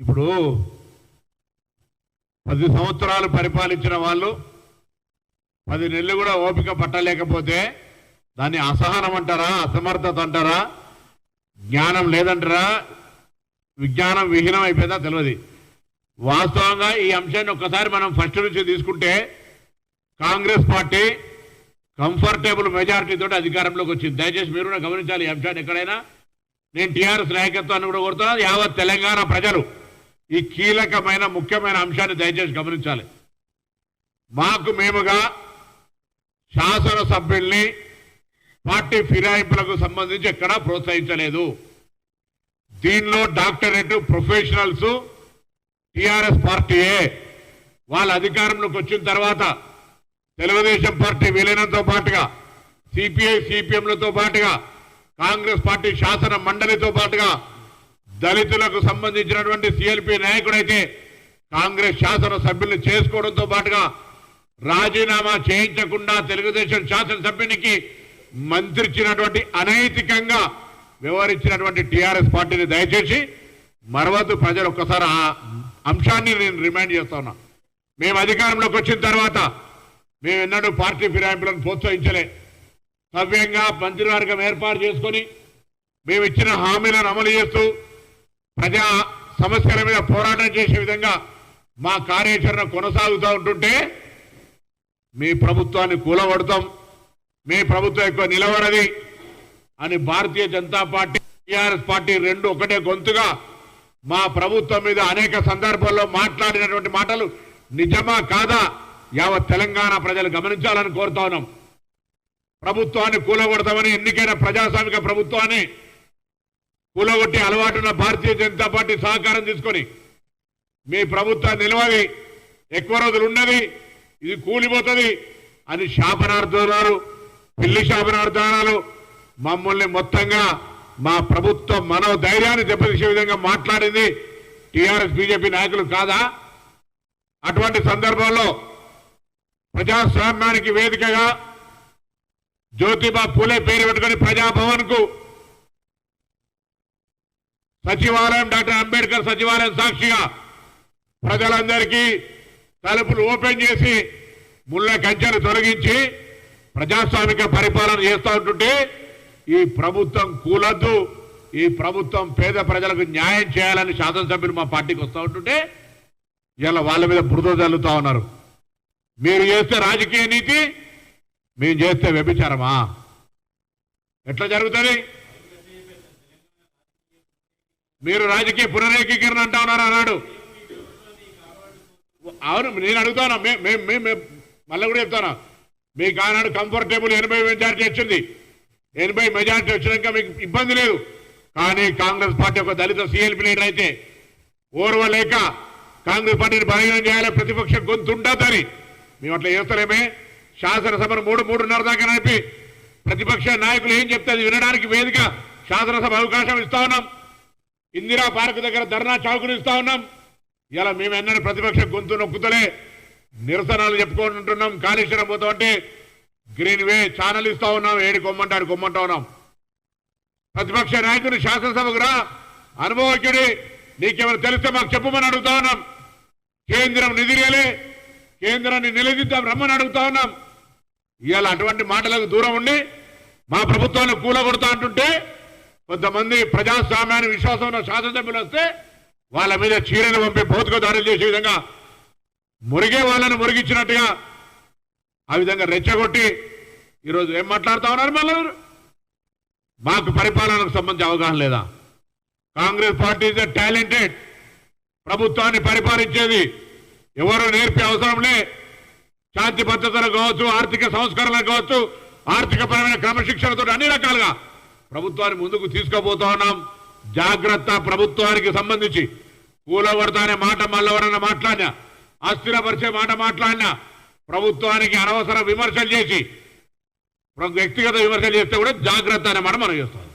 ఇప్పుడు పది సంవత్సరాలు పరిపాలించిన వాళ్ళు పది నెలలు కూడా ఓపిక పట్టలేకపోతే దాన్ని అసహనం అంటారా అసమర్థత అంటారా జ్ఞానం లేదంటారా? విజ్ఞానం విహీనం అయిపోయిందా తెలియదు. వాస్తవంగా ఈ అంశాన్ని ఒక్కసారి మనం ఫస్ట్ నుంచి తీసుకుంటే కాంగ్రెస్ పార్టీ కంఫర్టబుల్ మెజారిటీతో అధికారంలోకి వచ్చింది. దయచేసి మీరు కూడా గమనించాలి ఈ అంశాన్ని ఎక్కడైనా. నేను టీఆర్ఎస్ నాయకత్వాన్ని కూడా కోరుతున్నాను. యావత్ తెలంగాణ ప్రజలు ఈ కీలకమైన ముఖ్యమైన అంశాన్ని దయచేసి గమనించాలి. మాకు మేముగా శాసనసభ్యుల్ని పార్టీ ఫిరాయింపులకు సంబంధించి ఎక్కడా ప్రోత్సహించలేదు. దీనిలో డాక్టరేట్ ప్రొఫెషనల్స్ టిఆర్ఎస్ పార్టీయే వాళ్ళ అధికారంలోకి వచ్చిన తర్వాత తెలుగుదేశం పార్టీ విలీనంతో పాటుగా సిపిఐ సిపిఎంలతో పాటుగా కాంగ్రెస్ పార్టీ శాసన మండలితో పాటుగా దళితులకు సంబంధించినటువంటి సిఎల్పి నాయకుడైతే కాంగ్రెస్ శాసన సభ్యులు చేసుకోవడంతో పాటుగా రాజీనామా చేయించకుండా తెలుగుదేశం శాసనసభ్యునికి మంత్రిచ్చినటువంటి అనైతికంగా వ్యవహరించినటువంటి టిఆర్ఎస్ పార్టీని దయచేసి మరవద్దు. ప్రజలు ఒక్కసారి ఆ అంశాన్ని నేను రిమైండ్ చేస్తా ఉన్నా. మేము అధికారంలోకి వచ్చిన తర్వాత మేము ఎన్నడూ పార్టీ ఫిరాయింపులను ప్రోత్సహించలే. సవ్యంగా మంత్రివర్గం ఏర్పాటు చేసుకొని మేము ఇచ్చిన హామీలను అమలు చేస్తూ ప్రజా సమస్యల మీద పోరాటం చేసే విధంగా మా కార్యాచరణ కొనసాగుతూ ఉంటుంటే మీ ప్రభుత్వాన్ని కూలబడతాం మీ ప్రభుత్వం ఎక్కువ నిలబడది అని Bharatiya Janata party TRS party రెండు ఒకటే గొంతుగా మా ప్రభుత్వం మీద అనేక సందర్భాల్లో మాట్లాడినటువంటి మాటలు నిజమా కాదా యావత్ తెలంగాణ ప్రజలు గమనించాలని కోరుతా ఉన్నాం. ప్రభుత్వాన్ని కూలగొడతామని ఎన్నికైన ప్రజాస్వామిక ప్రభుత్వాన్ని కూలగొట్టి అలవాటున్న భారతీయ జనతా పార్టీ సహకారం తీసుకొని మీ ప్రభుత్వం నిలవది ఎక్కువ రోజులు ఉన్నది ఇది కూలిపోతుంది అని శాపనార్థనాలు పిల్లి శాపనార్థనాలు మమ్మల్ని మొత్తంగా మా ప్రభుత్వం మనో ధైర్యాన్ని దెబ్బతీసే విధంగా మాట్లాడింది టీఆర్ఎస్ బీజేపీ నాయకులు కాదా? అటువంటి సందర్భంలో ప్రజాస్వామ్యానికి వేదికగా జ్యోతిబా పూలే పేరు పెట్టుకుని ప్రజాభవన్కు సచివాలయం డాక్టర్ అంబేద్కర్ సచివాలయం సాక్షిగా ప్రజలందరికీ తలుపులు ఓపెన్ చేసి ముళ్ళ కంచెను తొలగించి ప్రజాస్వామిక పరిపాలన చేస్తూ ఉంటుంటే ఈ ప్రభుత్వం కూలద్దు ఈ ప్రభుత్వం పేద ప్రజలకు న్యాయం చేయాలని శాసనసభ్యులు మా పార్టీకి వస్తూ ఉంటుంటే ఇలా వాళ్ళ మీద బురద చల్లుతూ ఉన్నారు. మీరు చేస్తే రాజకీయ నీతి మేము చేస్తే వ్యభిచారమా? ఎట్లా జరుగుతుంది? మీరు రాజకీయ పునరేకీకరణ అంటా ఉన్నారు అన్నాడు? అవును నేను అడుగుతాను? మేము మళ్ళీ కూడా చెప్తాను? మీకు ఆనాడు కంఫర్టబుల్ ఎనభై మెజార్టీ వచ్చింది. ఎనభై మెజార్టీ వచ్చినాక మీకు ఇబ్బంది లేదు. కానీ కాంగ్రెస్ పార్టీ ఒక దళిత సిఎల్పి లీడర్ అయితే ఓర్వలేక కాంగ్రెస్ పార్టీని బలహీనం చేయాలి ప్రతిపక్ష గొంతు ఉండద్దని మేము అట్లా చేస్తలేమే. శాసనసభను మూడు మూడున్నర దాకా నడిపి ప్రతిపక్ష నాయకులు ఏం చెప్తే వినడానికి వేదిక శాసనసభ అవకాశం ఇస్తా ఉన్నాం. ఇందిరా పార్క్ దగ్గర ధర్నా చావుకునిస్తా ఉన్నాం. ఇలా మేము ఎన్నడూ ప్రతిపక్ష గొంతు నొక్కుతలే. నిరసనలు చెప్పుకుంటుంటున్నాం. కాళేశ్వరం పోతా ఉంటే గ్రీన్ వే ఛానల్ ఇస్తా ఉన్నాం. ఏడు కొమ్మంటాడు కొమ్మంటా ఉన్నాం. ప్రతిపక్ష నాయకుడు శాసనసభకు రా. అనుభవజ్ఞుడి నీకేమైనా తెలిస్తే మాకు చెప్పమని అడుగుతా ఉన్నాం. కేంద్రం నిధిరేలే కేంద్రాన్ని నిలదీద్దాం రమ్మని అడుగుతా ఉన్నాం. ఇవాళ అటువంటి మాటలకు దూరం ఉండి మా ప్రభుత్వాన్ని కూలగొడతా అంటుంటే కొంతమంది ప్రజాస్వామ్యాన్ని విశ్వాసం ఉన్న శాసనసభ్యులు వస్తే వాళ్ళ మీద చీరను పంపి భౌతిక దాడులు చేసే విధంగా మురిగే వాళ్ళని మురిగించినట్టుగా ఆ విధంగా రెచ్చగొట్టి ఈరోజు ఏం మాట్లాడుతా ఉన్నారు మళ్ళీ మాకు పరిపాలనకు సంబంధించి అవగాహన లేదా? కాంగ్రెస్ పార్టీ ఇస్ టాలెంటెడ్ ప్రభుత్వాన్ని పరిపాలించేది ఎవరు నేర్పే అవసరంలే శాంతి భద్రతలు కావచ్చు ఆర్థిక సంస్కరణలు కావచ్చు ఆర్థికపరమైన క్రమశిక్షణతో అన్ని రకాలుగా ప్రభుత్వాన్ని ముందుకు తీసుకుపోతా ఉన్నాం. జాగ్రత్త ప్రభుత్వానికి సంబంధించి. కూలగొడతా అనే మాట మళ్ళవరన్న మాట్లాడినా అస్థిరపరిచే మాట మాట్లాడినా ప్రభుత్వానికి అనవసర విమర్శలు చేసి వ్యక్తిగత విమర్శలు చేస్తే కూడా జాగ్రత్త అనే మాట మనం చేస్తాం.